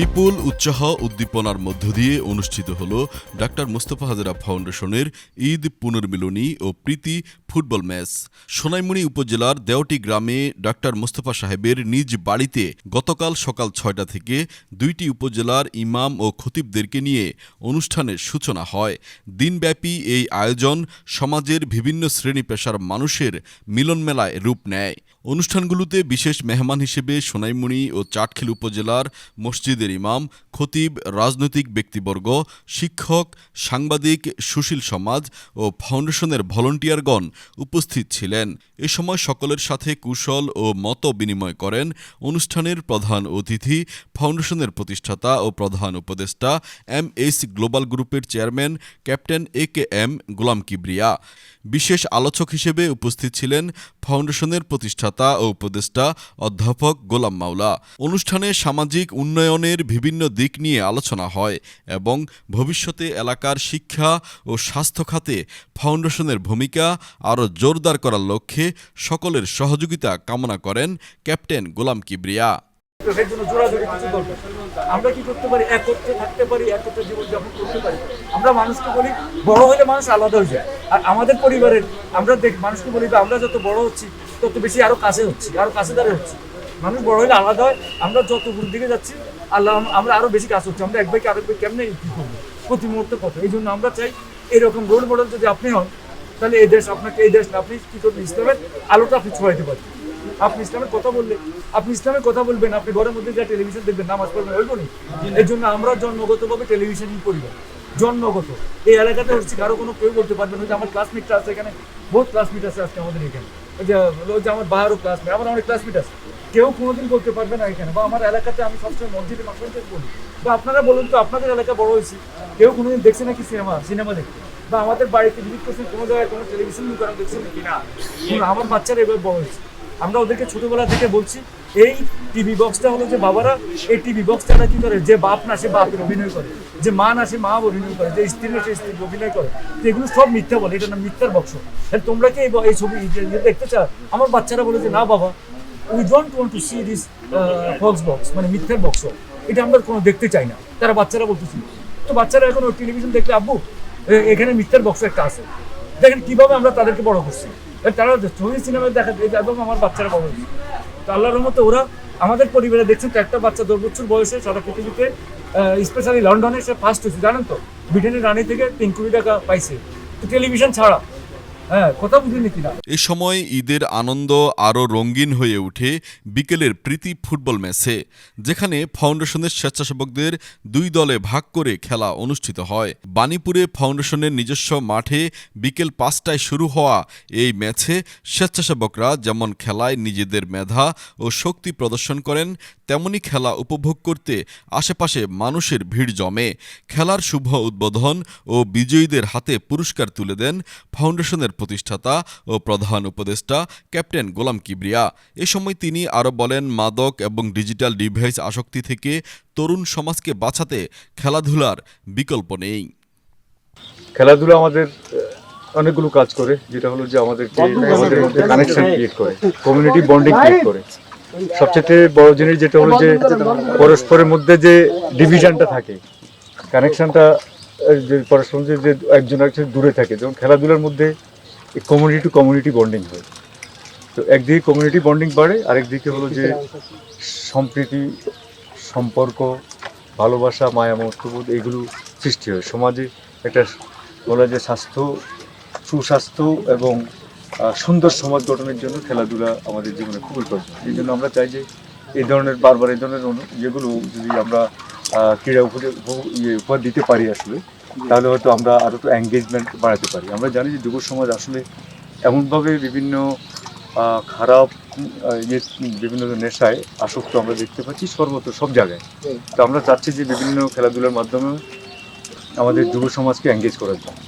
বিপুল উৎসাহ উদ্দীপনার মধ্য দিয়ে অনুষ্ঠিত হল ডাক্তার মোস্তফা হাজরা ফাউন্ডেশনের ঈদ পুনর্মিলনী ও প্রীতি ফুটবল ম্যাচ। সোনাইমুড়ি উপজেলার দেওটি গ্রামে ডাক্তার মোস্তফা সাহেবের নিজ বাড়িতে গতকাল সকাল ছয়টা থেকে দুইটি উপজেলার ইমাম ও খতিবদেরকে নিয়ে অনুষ্ঠানের সূচনা হয়। দিনব্যাপী এই আয়োজন সমাজের বিভিন্ন শ্রেণি পেশার মানুষের মিলনমেলায় রূপ নেয়। অনুষ্ঠানগুলোতে বিশেষ মেহমান হিসেবে সোনাইমুড়ি ও চাটখিল উপজেলার মসজিদের ইমাম, খতিব, রাজনৈতিক ব্যক্তিবর্গ, শিক্ষক, সাংবাদিক, সুশীল সমাজ ও ফাউন্ডেশনের ভলন্টিয়ারগণ উপস্থিত ছিলেন। এ সময় সকলের সাথে কুশল ও মত বিনিময় করেন অনুষ্ঠানের প্রধান অতিথি, ফাউন্ডেশনের প্রতিষ্ঠাতা ও প্রধান উপদেষ্টা এম এস গ্লোবাল গ্রুপের chairman captain A K M Golam Kibria. বিশেষ আলোচক হিসেবে উপস্থিত ছিলেন ফাউন্ডেশনের প্রতিষ্ঠাতা ও উপদেষ্টা অধ্যাপক গোলাম মাওলা। অনুষ্ঠানে সামাজিক উন্নয়নের বিভিন্ন দিক নিয়ে আলোচনা হয় এবং ভবিষ্যতে এলাকার শিক্ষা ও স্বাস্থ্য খাতে ফাউন্ডেশনের ভূমিকা আরও জোরদার করার লক্ষ্যে সকলের সহযোগিতা কামনা করেন ক্যাপ্টেন গোলাম কিবরিয়া। আমরা কি করতে পারি? একত্রে থাকতে পারি, একত্রে জীবনযাপন করতে পারি? আমরা মানুষকে বলি, বড় হলে মানুষ আলাদা হয়ে যায়। আর আমাদের পরিবারের, আমরা দেখ, মানুষকে বলি আমরা যত বড় হচ্ছি তত বেশি আরও কাছে হচ্ছে, আরও কাছে দাঁড়িয়ে হচ্ছে। মানুষ বড় হলে আলাদা হয়, আমরা যত দিকে যাচ্ছি, আল্লাহ আমরা আরও বেশি কাছে হচ্ছি। আমরা এক ভাইকে আরেক ভাই কেমনে কি করব? প্রতি মুহূর্তে কত? এই জন্য আমরা চাই, এরকম রোল মডেল যদি আপনি হন, তাহলে এই দেশ আপনাকে, এই দেশ আপনি কি করবেন? ইসলামের আলোটা আপনি ছড়াইতে পারেন আপনি ইসলামের কথা বললে, আপনি ইসলামের কথা বলবেন, আপনি ঘরের মধ্যে যা টেলিভিশন দেখবেন, নামাজ পড়বেন ওই বলি এই জন্য আমরা জন্মগতভাবে টেলিভিশনই পরিবার জন্মগত। এই এলাকাতে হচ্ছে কারও কোনো কেউ বলতে পারবে না ওই যে আমার ক্লাসমেটটা আছে এখানে। বহুত ক্লাসমেট আছে আজকে আমাদের এখানে। যে যে আমার বাহারও ক্লাসমেট আমার অনেক ক্লাসমেট আছে। কেউ কোনোদিন বলতে পারবে না এখানে, বা আমার এলাকাতে আমি সবসময় মসজিদে মানুষদের বলি। বা আপনারা বলুন তো, আপনাদের এলাকা বড় হয়েছে, কেউ কোনোদিন দেখছে নাকি সিনেমা সিনেমা দেখতে? বা আমাদের বাড়িতে ভিজিট করছেন কোনো জায়গায় কোনো টেলিভিশন দোকান দেখছেন নাকি না? আমার বাচ্চারা এবার বড় হয়েছে। আমরা ওদেরকে ছোটবেলা থেকে বলছি, এই টিভি বক্সটা হলো যে বাবারা, এই টিভি বক্সটা না কি করে, যে বাপ না সে বাপের অভিনয় করে, যে মা না সে মা অভিনয় করে, যে স্ত্রী না সে স্ত্রী অভিনয় করে, তো এগুলো সব মিথ্যা বলে, এটা না মিথ্যার বক্স তাহলে তোমরা কি এই ছবি দেখতে চাও? আমার বাচ্চারা বলে যে, না বাবা we don't want to see this fox box মানে মিথ্যার বক্স এটা আমরা কোনো দেখতে চাই না। তারা বাচ্চারা বলতেছিল তো বাচ্চারা এখন টেলিভিশন দেখলে, আব্বু এখানে মিথ্যার বক্স একটা আছে। দেখেন কীভাবে আমরা তাদেরকে বড় করছি। তারা ছবি সিনেমায় দেখা এবং আমার বাচ্চারা বড় হয়েছে তো আল্লাহর রহমতে ওরা আমাদের পরিবারে দেখছেন একটা বাচ্চা দশ বছর বয়সে সারা পৃথিবীতে স্পেশালি লন্ডনে সে ফার্স্ট হয়েছে। জানেন তো? ব্রিটেনের রানী থেকে তিন কোটি টাকা পাইছে। তো টেলিভিশন ছাড়া এ সময় ঈদের আনন্দ আরও রঙিন হয়ে ওঠে বিকেলের প্রীতি ফুটবল ম্যাচে, যেখানে ফাউন্ডেশনের স্বেচ্ছাসেবকদের দুই দলে ভাগ করে খেলা অনুষ্ঠিত হয়। বাণীপুরে ফাউন্ডেশনের নিজস্ব মাঠে বিকেল পাঁচটায় শুরু হওয়া এই ম্যাচে স্বেচ্ছাসেবকরা যেমন খেলায় নিজেদের মেধা ও শক্তি প্রদর্শন করেন, তেমনি খেলা উপভোগ করতে আশেপাশে মানুষের ভিড় জমে। খেলার শুভ উদ্বোধন ও বিজয়ীদের হাতে পুরস্কার তুলে দেন ফাউন্ডেশনের প্রতিষ্ঠাতা ও প্রধান উপদেষ্টা ক্যাপ্টেন গোলাম কিবরিয়া। এ সময় তিনি আরও বলেন মাদক এবং ডিজিটাল ডিভাইস আসক্তি থেকে তরুণ সমাজকে বাঁচাতে খেলাধুলার বিকল্প নেই। খেলাধুলা আমাদের অনেকগুলো কাজ করে যেটা হলো যে আমাদেরকে আমাদের কানেকশন ক্রিয়েট করে কমিউনিটি বন্ডিং ক্রিয়েট করে। সবচেয়ে বড় জিনিস যেটা হলো যে পরস্পরের মধ্যে যে ডিভিশনটা থাকে কানেকশনটা যে পরস্পর যে যে একজন একজন দূরে থাকে যেমন খেলাধুলার মধ্যে কমিউনিটি টু কমিউনিটি বন্ডিং হয়। তো একদিকে কমিউনিটি বন্ডিং বাড়ে আরেকদিকে হলো যে সম্প্রীতি, সম্পর্ক, ভালোবাসা, মায়া মমত্ববোধ এইগুলো সৃষ্টি হয়। সমাজে একটা বলা যে স্বাস্থ্য, সুস্বাস্থ্য এবং সুন্দর সমাজ গঠনের জন্য খেলাধুলা আমাদের জীবনে খুবই প্রয়োজন। এই জন্য আমরা চাই যে এই ধরনের, বারবার এই ধরনের যেগুলো যদি আমরা ক্রীড়া ইয়ে উপহার দিতে পারি আসলে তাহলে হয়তো আমরা আরও একটু এঙ্গেজমেন্ট বাড়াতে পারি। আমরা জানি যে যুব সমাজ আসলে এমনভাবে বিভিন্ন খারাপ ইয়ে বিভিন্ন নেশায় আসক্ত আমরা দেখতে পাচ্ছি সর্বত্র সব জায়গায়। তো আমরা চাচ্ছি যে বিভিন্ন খেলাধুলার মাধ্যমে আমাদের যুব সমাজকে এঙ্গেজ করার জন্য।